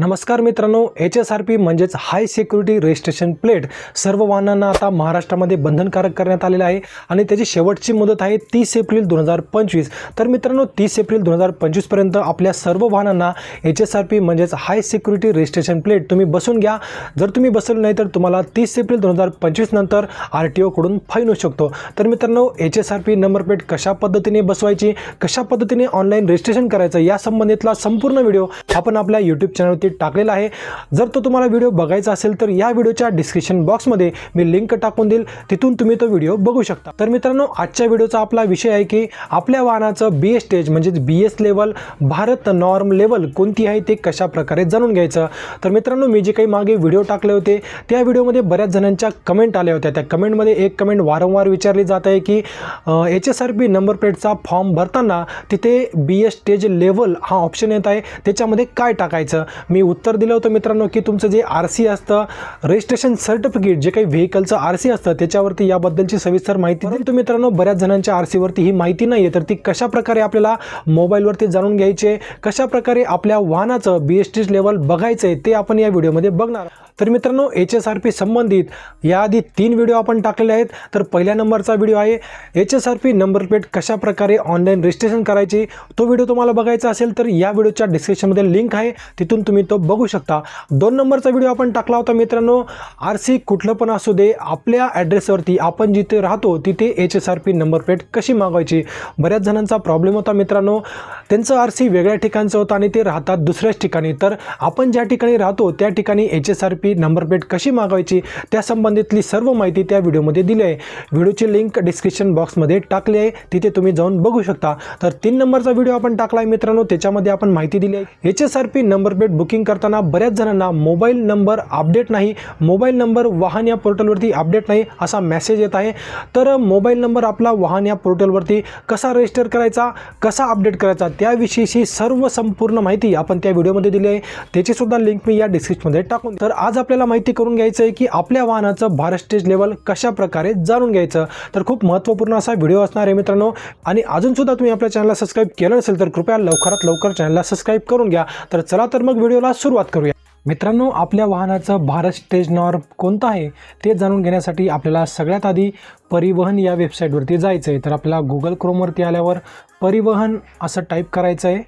नमस्कार मित्रांनो H S R P म्हणजेच हाय सिक्युरिटी रजिस्ट्रेशन प्लेट सर्व वाहनांना आता महाराष्ट्रामध्ये बंधनकारक करण्यात आलेलं आहे आणि त्याची शेवटची मुदत आहे तीस एप्रिल दोन हजार पंचवीस. तर मित्रांनो तीस एप्रिल दोन हजार पंचवीसपर्यंत आपल्या सर्व वाहनांना एच एस आर पी म्हणजेच हाय सिक्युरिटी रजिस्ट्रेशन प्लेट तुम्ही बसून घ्या. जर तुम्ही बसवलं नाही तर तुम्हाला तीस एप्रिल दोन हजार पंचवीस नंतर आर टी ओकडून फाईन होऊ शकतो. तर मित्रांनो H S R P number plate कशा पद्धतीने बसवायची कशा पद्धतीने ऑनलाईन रजिस्ट्रेशन करायचं या संबंधितला संपूर्ण व्हिडिओ आपण आपल्या यूट्यूब चॅनलवरती टाकलेला आहे. जर तो तुम्हाला व्हिडिओ बघायचा असेल तर या व्हिडिओच्या डिस्क्रिप्शन बॉक्समध्ये मी लिंक टाकून देईल. तिथून तुम्ही तो व्हिडिओ बघू शकता. तर मित्रांनो आजच्या व्हिडिओचा आपला विषय आहे की आपल्या वाहनाचं बी एस स्टेज म्हणजेच B S level Bharat norm level कोणती आहे ते कशा प्रकारे जाणून घ्यायचं? तर मित्रांनो मी जे काही मागे व्हिडिओ टाकले होते त्या व्हिडिओमध्ये बऱ्याच जणांच्या कमेंट आल्या होत्या. त्या कमेंटमध्ये एक कमेंट वारंवार विचारली जात आहे की H S R B number प्लेटचा फॉर्म भरताना तिथे बी एस स्टेज लेवल हा ऑप्शन येत आहे. त्याच्यामध्ये काय टाकायचं? मी मी उत्तर दिलं होतं मित्रांनो की तुमचं जे आर सी असतं रजिस्ट्रेशन सर्टिफिकेट जे काही व्हेकलचं आर सी असतं त्याच्यावरती याबद्दलची सविस्तर माहिती दिली. तर मित्रांनो बऱ्याच जणांच्या आर सीवरती ही माहिती नाही आहे तर ती कशाप्रकारे आपल्याला मोबाईलवरती जाणून घ्यायचे कशाप्रकारे आपल्या वाहनाचं बी एस टी लेवल बघायचं आहे ते आपण या व्हिडिओमध्ये बघणार तर मित्रांनो एच एस आर पी संबंधित याआधी तीन व्हिडिओ आपण टाकलेले आहेत. तर पहिल्या नंबरचा व्हिडिओ आहे H S R P number plate कशाप्रकारे ऑनलाईन रजिस्ट्रेशन करायची तो व्हिडिओ तुम्हाला बघायचा असेल तर या व्हिडिओच्या डिस्क्रिप्शनमध्ये लिंक आहे. तिथून तुम्ही तो बघू शकता. दोन नंबरचा व्हिडिओ आपण टाकला होता मित्रांनो आर सी कुठलं पण असू दे आपल्या ॲड्रेसवरती आपण जिथे राहतो तिथे H S R P number plate कशी मागवायची? बऱ्याच जणांचा प्रॉब्लेम होता मित्रांनो. त्यांचं आर सी वेगळ्या ठिकाणचं होतं आणि ते राहतात दुसऱ्याच ठिकाणी. तर आपण ज्या ठिकाणी राहतो त्या ठिकाणी H S R P number plate कशी मागवायची? त्या संबंधितली सर्व माहिती त्या व्हिडिओमध्ये दिली आहे. व्हिडिओची लिंक डिस्क्रिप्शन बॉक्समध्ये टाकली आहे. तिथे तुम्ही जाऊन बघू शकता. तर तीन नंबरचा व्हिडिओ आपण टाकला आहे मित्रांनो. त्याच्यामध्ये आपण माहिती दिली आहे. H S R P number plate book booking करताना बऱ्याच जणांना मोबाईल नंबर अपडेट नाही मोबाईल नंबर वाहन या पोर्टलवरती अपडेट नाही असा मेसेज येत आहे. तर मोबाईल नंबर आपला वाहन या पोर्टलवरती कसा रजिस्टर करायचा कसा अपडेट करायचा त्याविषयीची सर्व संपूर्ण माहिती आपण त्या व्हिडिओमध्ये दिली आहे. त्याचीसुद्धा लिंक मी या डिस्क्रिप्शनमध्ये टाकून तर आज आपल्याला माहिती करून घ्यायचं आहे की आपल्या वाहनाचं भारस्टेज लेवल कशा प्रकारे जाणून घ्यायचं. तर खूप महत्त्वपूर्ण असा व्हिडिओ असणार आहे मित्रांनो. आणि अजूनसुद्धा तुम्ही आपल्या चॅनलला सबस्क्राईब केलं नसेल तर कृपया लवकरात लवकर चॅनलला सबस्क्राईब करून घ्या. तर चला तर मग व्हिडिओ व्हिडिओला सुरुवात करूया. मित्रांनो आपल्या वाहनाचं भारत स्टेज नॉर्म कोणतं आहे ते जाणून घेण्यासाठी आपल्याला सगळ्यात आधी परिवहन या वेबसाईटवरती जायचं आहे तर आपल्याला गुगल क्रोमवरती आल्यावर परिवहन असं टाईप करायचं आहे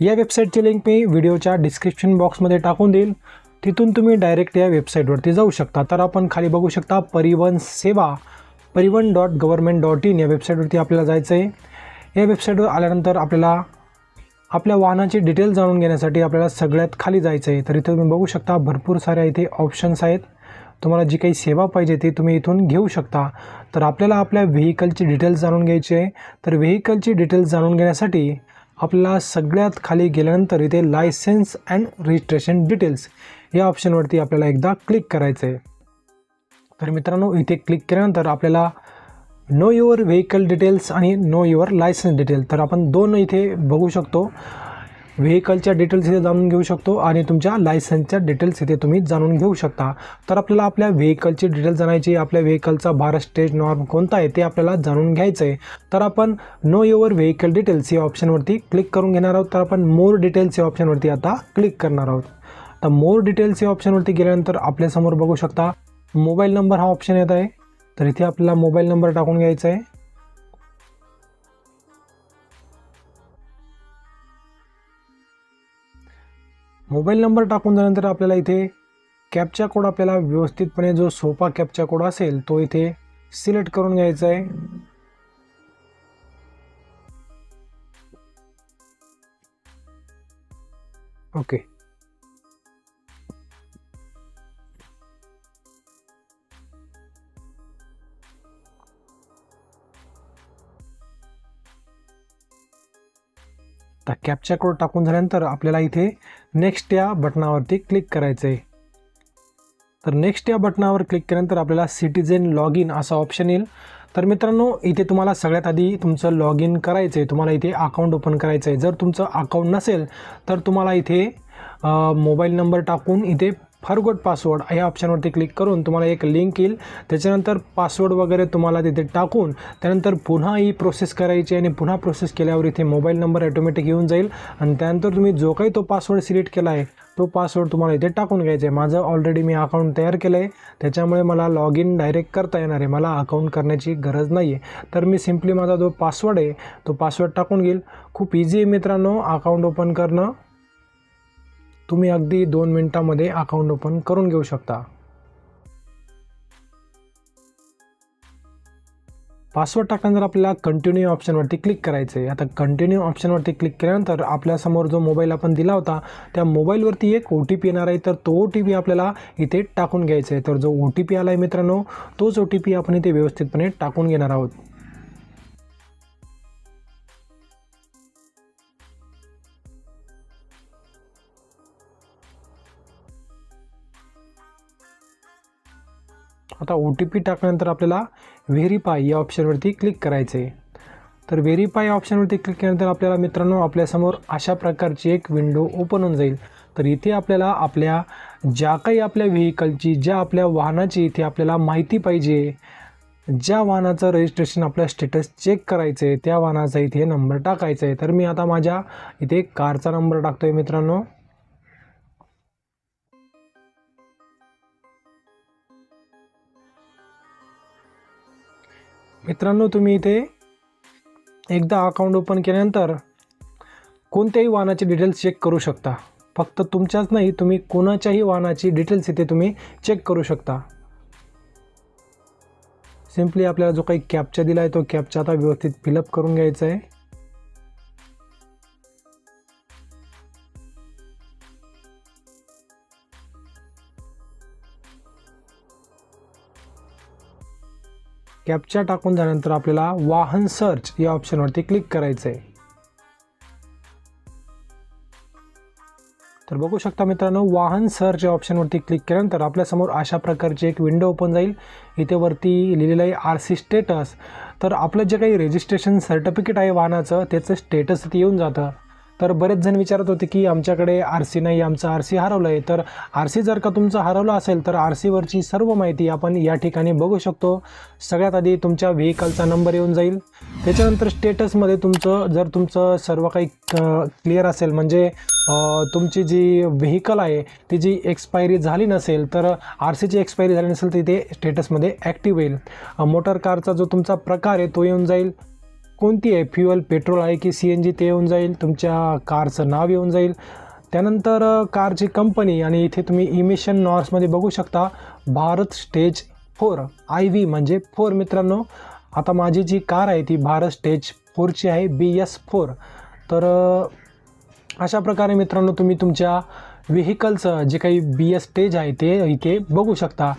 या वेबसाईटची लिंक मी व्हिडिओच्या डिस्क्रिप्शन बॉक्समध्ये टाकून देईल. तिथून तुम्ही डायरेक्ट या वेबसाईटवरती जाऊ शकता. तर आपण खाली बघू शकता परिवहन सेवा परिवहन डॉट गव्हर्मेंट डॉट इन या वेबसाईटवरती आपल्याला जायचं आहे या वेबसाईटवर आल्यानंतर आपल्याला आपल्या वाहनाची डिटेल जाणून घेण्यासाठी आपल्याला सगळ्यात खाली जायचं आहे. तर इथं तुम्ही बघू शकता भरपूर साऱ्या इथे ऑप्शन्स आहेत. तुम्हाला जी काही सेवा पाहिजे ती तुम्ही इथून घेऊ शकता. तर आपल्याला आपल्या व्हेकलची डिटेल्स जाणून घ्यायची आहे. तर व्हेकलची डिटेल्स जाणून घेण्यासाठी आपल्याला सगळ्यात खाली गेल्यानंतर इथे लायसन्स अँड रजिस्ट्रेशन डिटेल्स या ऑप्शनवरती आपल्याला एकदा क्लिक करायचं आहे तर मित्रांनो इथे क्लिक केल्यानंतर आपल्याला नो युअर व्हेकल डिटेल्स आणि नो युअर लायसन्स डिटेल तर आपण दोन इथे बघू शकतो. व्हेकलच्या डिटेल्स इथे जाणून घेऊ शकतो आणि तुमच्या लायसन्सच्या डिटेल्स इथे तुम्ही जाणून घेऊ शकता. तर आपल्याला आपल्या व्हेकलची डिटेल्स जाणायची आपल्या व्हेकलचा भारत स्टेज नॉर्म कोणता आहे ते आपल्याला जाणून घ्यायचं आहे तर आपण नो युअर व्हेकल डिटेल्स या ऑप्शनवरती क्लिक करून घेणार आहोत. तर आपण मोर डिटेल्स या ऑप्शनवरती आता क्लिक करणार आहोत. तर मोर डिटेल्स या ऑप्शनवरती गेल्यानंतर आपल्यासमोर बघू शकता. मोबाईल नंबर हा ऑप्शन येत आहे. तर इथे आपला मोबाईल नंबर टाकून घ्यायचा आहे. मोबाईल नंबर टाकून झाल्यानंतर आपल्याला इथे कॅपचा कोड आपल्याला व्यवस्थितपणे जो सोपा कॅपचा कोड असेल तो इथे सिलेक्ट करून घ्यायचा आहे. ओके. कॅपचा कोड टाकून झाल्यानंतर आपल्याला इथे नेक्स्ट या बटनावरती क्लिक करायचं आहे तर नेक्स्ट या बटनावर क्लिक केल्यानंतर आपल्याला सिटीजन लॉग इन असा ऑप्शन येईल. तर मित्रांनो इथे तुम्हाला सगळ्यात आधी तुमचं लॉग इन करायचं आहे तुम्हाला इथे अकाउंट ओपन करायचं आहे जर तुमचं अकाउंट नसेल तर तुम्हाला इथे मोबाईल नंबर टाकून इथे फॉरगोट पासवर्ड या ऑप्शनवरती क्लिक करून तुम्हाला एक लिंक येईल. त्याच्यानंतर पासवर्ड वगैरे तुम्हाला तिथे टाकून त्यानंतर पुन्हा ही प्रोसेस करायची आणि पुन्हा प्रोसेस केल्यावर इथे मोबाईल नंबर ॲटोमॅटिक येऊन जाईल. आणि त्यानंतर तुम्ही जो काही तो पासवर्ड सिलेक्ट केला आहे तो पासवर्ड तुम्हाला इथे टाकून घ्यायचा आहे. माझं ऑलरेडी मी अकाउंट तयार केलं आहे. त्याच्यामुळे मला लॉग इन डायरेक्ट करता येणार आहे. मला अकाउंट करण्याची गरज नाही आहे. तर मी सिम्पली माझा जो पासवर्ड आहे तो पासवर्ड टाकून घेईल. खूप इझी आहे मित्रांनो अकाउंट ओपन करणं. तुम्ही अगदी दोन मिनटामध्ये अकाउंट ओपन करून घेऊ शकता. पासवर्ड टाकल्यानंतर आपल्याला कंटिन्यू ऑप्शनवरती क्लिक करायचं आहे आता कंटिन्यू ऑप्शनवरती क्लिक केल्यानंतर आपल्यासमोर जो मोबाईल आपण दिला होता त्या मोबाईलवरती एक ओ टी पी येणार आहे. तर तो ओ टी पी आपल्याला इथे टाकून घ्यायचा आहे तर जो ओ टी पी आला आहे मित्रांनो तोच ओ टी पी आपण इथे व्यवस्थितपणे टाकून घेणार आहोत. आता ओ टी पी टाकल्यानंतर आपल्याला व्हेरीफाय या ऑप्शनवरती क्लिक करायचं आहे तर व्हेरीफाय ऑप्शनवरती क्लिक केल्यानंतर आपल्याला मित्रांनो आपल्यासमोर अशा प्रकारची एक विंडो ओपन होऊन जाईल. तर इथे आपल्याला आपल्या ज्या काही आपल्या व्हेकलची ज्या आपल्या वाहनाची इथे आपल्याला माहिती पाहिजे ज्या वाहनाचं रजिस्ट्रेशन आपल्या स्टेटस चेक करायचं आहे त्या वाहनाचा इथे नंबर टाकायचा आहे तर मी आता माझ्या इथे कारचा नंबर टाकतो आहे मित्रांनो. मित्रांनो तुम्ही इथे एकदा अकाउंट ओपन केल्यानंतर कोणत्याही वाहनाचे डिटेल्स चेक करू शकता. फक्त तुमच्याच नाही तुम्ही कोणाच्याही वाहनाची डिटेल्स इथे तुम्ही चेक करू शकता. सिम्पली आपल्याला जो काही कॅपचा दिला आहे तो कॅपचा आता व्यवस्थित फिलअप करून घ्यायचा आहे. कॅपचा टाकून झाल्यानंतर आपल्याला वाहन सर्च या ऑप्शनवरती क्लिक करायचं आहे तर बघू शकता मित्रांनो वाहन सर्च या ऑप्शनवरती क्लिक केल्यानंतर आपल्यासमोर अशा प्रकारची एक विंडो ओपन जाईल. इथे वरती लिहिलेलं आहे आर सी स्टेटस तर आपलं जे काही रजिस्ट्रेशन सर्टिफिकेट आहे वाहनाचं त्याचं स्टेटस इथे येऊन जातं. तर बरेच जण विचारत होते की आमच्याकडे आर सी नाही आमचं आर सी हरवलं आहे तर आर सी जर का तुमचं हरवलं असेल तर आर सीवरची सर्व माहिती आपण या ठिकाणी बघू शकतो. सगळ्यात आधी तुमच्या व्हेकलचा नंबर येऊन जाईल. त्याच्यानंतर स्टेटसमध्ये तुमचं जर तुमचं सर्व काही क्लिअर असेल म्हणजे तुमची जी व्हेकल आहे ती जी एक्सपायरी झाली नसेल तर आर सीची एक्सपायरी झाली नसेल तर ते स्टेटसमध्ये ॲक्टिव्ह होईल मोटर कारचा जो तुमचा प्रकार आहे तो येऊन जाईल. कोणती आहे? फ्युअल पेट्रोल आहे की सी एन जी ते येऊन जाईल? तुमच्या कारचं नाव येऊन जाईल? त्यानंतर कारची कंपनी आणि इथे तुम्ही इमिशन नॉर्समध्ये बघू शकता. Bharat stage four I V म्हणजे फोर मित्रांनो. आता माझी जी कार आहे ती भारत स्टेज फोरची आहे बी एस फोर तर अशा प्रकारे मित्रांनो तुम्ही तुमच्या व्हेकलचं जे काही बी एस स्टेज आहे ते इथे बघू शकता.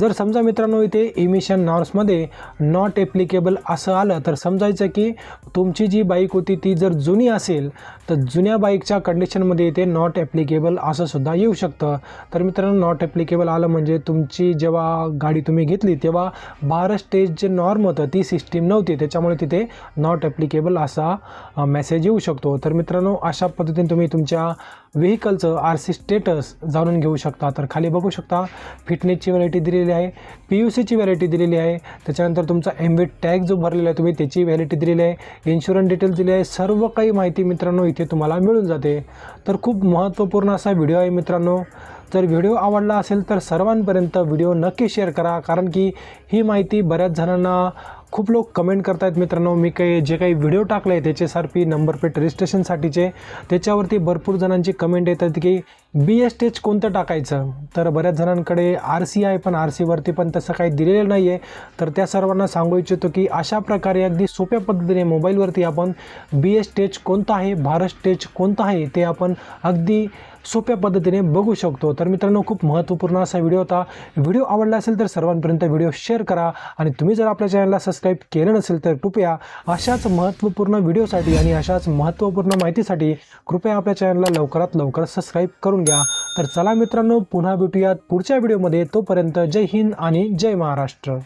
जर समजा मित्रांनो इथे इमिशन नॉर्म्समध्ये नॉट ॲप्लिकेबल असं आलं तर समजायचं की तुमची जी बाईक होती ती जर जुनी असेल तर जुन्या बाईकच्या कंडिशनमध्ये इथे नॉट ॲप्लिकेबल असं सुद्धा येऊ शकतं. तर मित्रांनो नॉट ॲप्लिकेबल आलं म्हणजे तुमची जेव्हा गाडी तुम्ही घेतली तेव्हा बारा स्टेज जे नॉर्म होतं ती सिस्टीम नव्हती. त्याच्यामुळे तिथे नॉट ॲप्लिकेबल असा मेसेज येऊ शकतो. तर मित्रांनो अशा पद्धतीने तुम्ही तुमच्या व्हेकलचं आर सी स्टेटस जाणून घेऊ शकता. तर खाली बघू शकता फिटनेसची व्हरायटी दिली दिलेली आहे. पी यू सीची व्हॅलिटी दिलेली आहे. त्याच्यानंतर तुमचा एम वी टॅग जो भरलेला आहे तुम्ही त्याची व्हॅलिटी दिलेली आहे. इन्शुरन्स डिटेल्स दिली आहे. सर्व काही माहिती मित्रांनो इथे तुम्हाला मिळून जाते. तर खूप महत्त्वपूर्ण असा व्हिडिओ आहे मित्रांनो. जर व्हिडिओ आवडला असेल तर सर्वांपर्यंत व्हिडिओ नक्की शेअर करा कारण की ही माहिती बऱ्याच जणांना खूप लोक कमेंट करतायत. मित्रांनो मी काही जे काही व्हिडिओ टाकले आहे त्याच्यासारखी नंबर प्लेट रजिस्ट्रेशनसाठीचे त्याच्यावरती भरपूर जणांची कमेंट येतात की बी एस टेच कोणतं टाकायचं? तर बऱ्याच जणांकडे आर सी आहे पण आर सीवरती पण तसं काही दिलेलं नाही आहे तर त्या सर्वांना सांगू इच्छितो की अशा प्रकारे अगदी सोप्या पद्धतीने मोबाईलवरती आपण बी एस टेच कोणतं आहे भारत स्टेज कोणतं आहे ते आपण अगदी सोप्या पद्धतीने बघू शकतो. तर मित्रांनो खूप महत्त्वपूर्ण असा व्हिडिओ होता. व्हिडिओ आवडला असेल तर सर्वांपर्यंत व्हिडिओ शेअर करा आणि तुम्ही जर आपल्या चॅनलला सबस्क्राईब केलं नसेल तर कृपया अशाच महत्त्वपूर्ण व्हिडिओसाठी आणि अशाच महत्त्वपूर्ण माहितीसाठी कृपया आपल्या चॅनलला लवकरात लवकर सबस्क्राईब करून घ्या. तर चला मित्रांनो पुन्हा भेटूयात पुढच्या व्हिडिओमध्ये. तोपर्यंत जय हिंद आणि जय महाराष्ट्र.